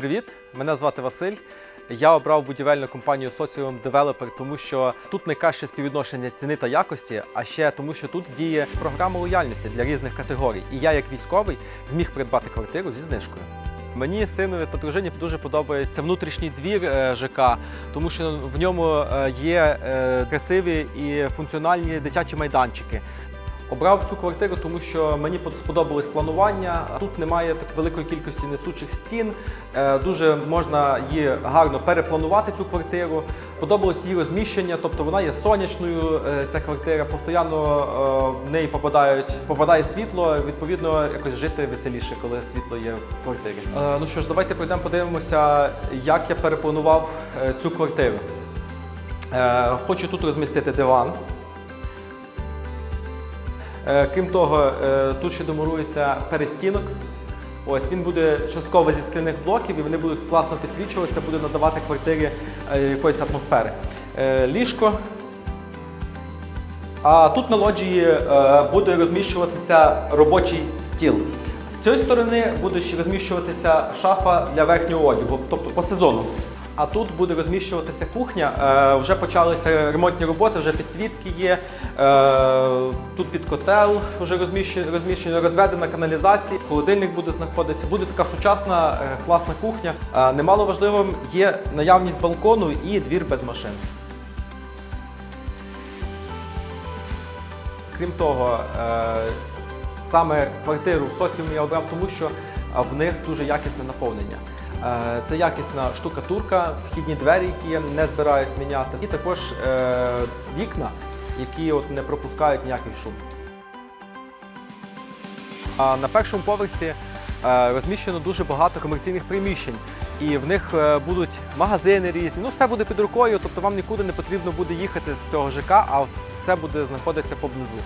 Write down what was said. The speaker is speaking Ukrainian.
Привіт, мене звати Василь. Я обрав будівельну компанію Socium Developer, тому що тут найкраще співвідношення ціни та якості, а ще тому, що тут діє програма лояльності для різних категорій. І я, як військовий, зміг придбати квартиру зі знижкою. Мені синові та дружині дуже подобається внутрішній двір е, ЖК, тому що в ньому е, є е, красиві і функціональні дитячі майданчики. Обрав цю квартиру, тому що мені сподобалось планування. Тут немає так великої кількості несучих стін. Е, Дуже можна її гарно перепланувати цю квартиру. Подобалось її розміщення, тобто вона є сонячною. е, Ця квартира постійно е, в неї попадають попадає світло. Відповідно, якось жити веселіше, коли світло є в квартирі. Ну що ж, давайте пройдемо, подивимося, як я перепланував цю квартиру. Хочу тут розмістити диван. Е, Крім того, е, тут ще домурується перестінок. Ось він буде частково зі скляних блоків і вони будуть класно підсвічуватися, буде надавати квартирі е, якоїсь атмосфери. Ліжко. А тут на лоджії буде розміщуватися робочий стіл. З цієї сторони буде ще розміщуватися шафа для верхнього одягу, тобто по сезону. А тут буде розміщуватися кухня. Е, вже почалися ремонтні роботи, вже підсвітки є. Е, тут під котел вже розміщено, розведена каналізація, холодильник буде знаходитися. Буде така сучасна, е, класна кухня. Е, немало важливим є наявність балкону і двір без машин. Крім того, саме квартиру в соціумі я обрав, тому що в них дуже якісне наповнення. Е, Це якісна штукатурка, вхідні двері, які я не збираюсь міняти, і також е, вікна, які от не пропускають ніякий шум. На першому поверсі е, розміщено дуже багато комерційних приміщень, і в них будуть магазини різні. Ну, все буде під рукою, тобто вам нікуди не потрібно буде їхати з цього ЖК, а все буде знаходитися поблизу.